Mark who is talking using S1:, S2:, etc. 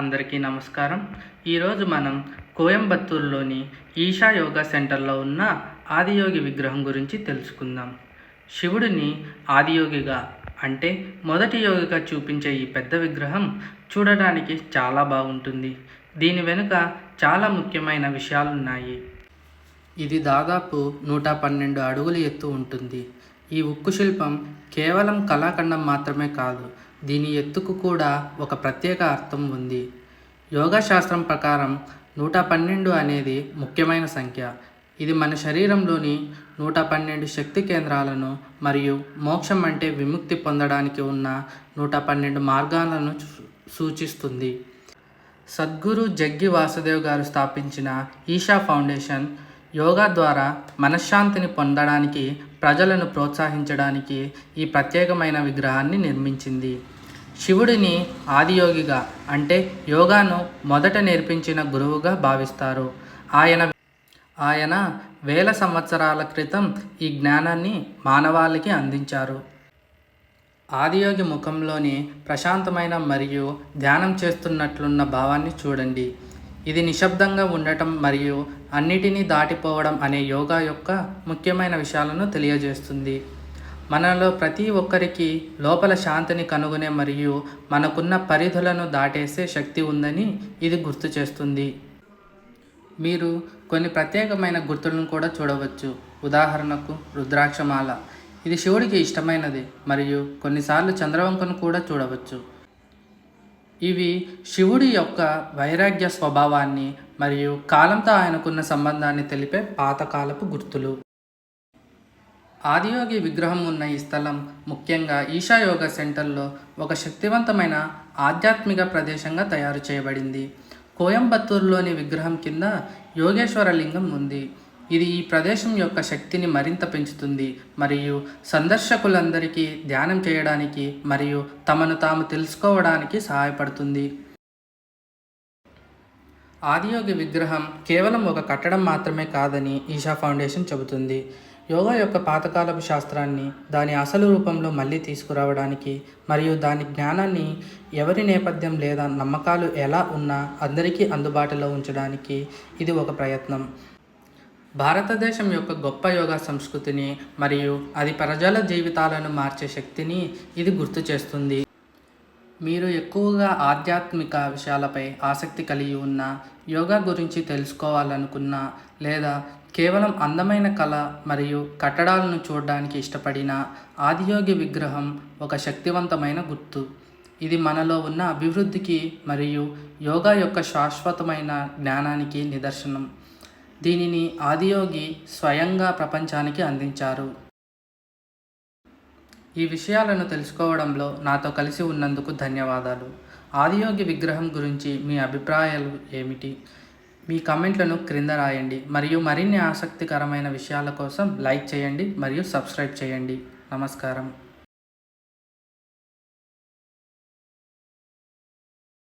S1: అందరికీ నమస్కారం. ఈరోజు మనం కోయంబత్తూరులోని ఈషా యోగా సెంటర్లో ఉన్న ఆదియోగి విగ్రహం గురించి తెలుసుకుందాం. శివుడిని ఆదియోగిగా అంటే మొదటి యోగిగా చూపించే ఈ పెద్ద విగ్రహం చూడడానికి చాలా బాగుంటుంది. దీని వెనుక చాలా ముఖ్యమైన విషయాలున్నాయి. ఇది దాదాపు నూట పన్నెండు అడుగులు ఎత్తు ఉంటుంది. ఈ ఉక్కు శిల్పం కేవలం కళాఖండం మాత్రమే కాదు దీని ఎత్తుకు కూడా ఒక ప్రత్యేక అర్థం ఉంది. యోగా శాస్త్రం ప్రకారం నూట పన్నెండు అనేది ముఖ్యమైన సంఖ్య. ఇది మన శరీరంలోని నూట పన్నెండు శక్తి కేంద్రాలను మరియు మోక్షం అంటే విముక్తి పొందడానికి ఉన్న నూట పన్నెండు మార్గాలను సూచిస్తుంది. సద్గురు జగ్గి వాసుదేవ్ గారు స్థాపించిన ఈషా ఫౌండేషన్ యోగా ద్వారా మనశ్శాంతిని పొందడానికి ప్రజలను ప్రోత్సహించడానికి ఈ ప్రత్యేకమైన విగ్రహాన్ని నిర్మించింది. శివుడిని ఆదియోగిగా అంటే యోగాను మొదట నేర్పించిన గురువుగా భావిస్తారు. ఆయన ఆయన వేల సంవత్సరాల క్రితం ఈ జ్ఞానాన్ని మానవాళికి అందించారు. ఆదియోగి ముఖంలోని ప్రశాంతమైన మరియు ధ్యానం చేస్తున్నట్లున్న భావాన్ని చూడండి. ఇది నిశ్శబ్దంగా ఉండటం మరియు అన్నిటినీ దాటిపోవడం అనే యోగా యొక్క ముఖ్యమైన విషయాలను తెలియజేస్తుంది. మనలో ప్రతి ఒక్కరికి లోపల శాంతిని కనుగొనే మరియు మనకున్న పరిధులను దాటేసే శక్తి ఉందని ఇది గుర్తు చేస్తుంది. మీరు కొన్ని ప్రత్యేకమైన గుర్తులను కూడా చూడవచ్చు. ఉదాహరణకు రుద్రాక్షమాల. ఇది శివుడికి ఇష్టమైనది మరియు కొన్నిసార్లు చంద్రవంకను కూడా చూడవచ్చు. ఇవి శివుడి యొక్క వైరాగ్య స్వభావాన్ని మరియు కాలంతో ఆయనకున్న సంబంధాన్ని తెలిపే పాతకాలపు గుర్తులు. ఆదియోగి విగ్రహం ఉన్న ఈ స్థలం ముఖ్యంగా ఈషా సెంటర్లో ఒక శక్తివంతమైన ఆధ్యాత్మిక ప్రదేశంగా తయారు చేయబడింది. కోయంబత్తూరులోని విగ్రహం కింద యోగేశ్వర లింగం ఉంది. ఇది ఈ ప్రదేశం యొక్క శక్తిని మరింత పెంచుతుంది మరియు సందర్శకులందరికీ ధ్యానం చేయడానికి మరియు తమను తాము తెలుసుకోవడానికి సహాయపడుతుంది. ఆదియోగి విగ్రహం కేవలం ఒక కట్టడం మాత్రమే కాదని ఈషా ఫౌండేషన్ చెబుతుంది. యోగా యొక్క పాతకాలపు శాస్త్రాన్ని దాని అసలు రూపంలో మళ్ళీ తీసుకురావడానికి మరియు దాని జ్ఞానాన్ని ఎవరి నేపథ్యం లేదా నమ్మకాలు ఎలా ఉన్నా అందరికీ అందుబాటులో ఉంచడానికి ఇది ఒక ప్రయత్నం. భారతదేశం యొక్క గొప్ప యోగా సంస్కృతిని మరియు అది ప్రజల జీవితాలను మార్చే శక్తిని ఇది గుర్తు చేస్తుంది. మీరు ఎక్కువగా ఆధ్యాత్మిక విషయాలపై ఆసక్తి కలిగి ఉన్న యోగా గురించి తెలుసుకోవాలనుకున్న లేదా కేవలం అందమైన కళ మరియు కట్టడాలను చూడడానికి ఇష్టపడిన ఆదియోగి విగ్రహం ఒక శక్తివంతమైన గుర్తు. ఇది మనలో ఉన్న అభివృద్ధికి మరియు యోగా యొక్క శాశ్వతమైన జ్ఞానానికి నిదర్శనం. దీనిని ఆదియోగి స్వయంగా ప్రపంచానికి అందించారు. ఈ విషయాలను తెలుసుకోవడంలో నాతో కలిసి ఉన్నందుకు ధన్యవాదాలు. ఆదియోగి విగ్రహం గురించి మీ అభిప్రాయాలు ఏమిటి? మీ కమెంట్లను క్రింద రాయండి మరియు మరిన్ని ఆసక్తికరమైన విషయాల కోసం లైక్ చేయండి మరియు సబ్స్క్రైబ్ చేయండి. నమస్కారం.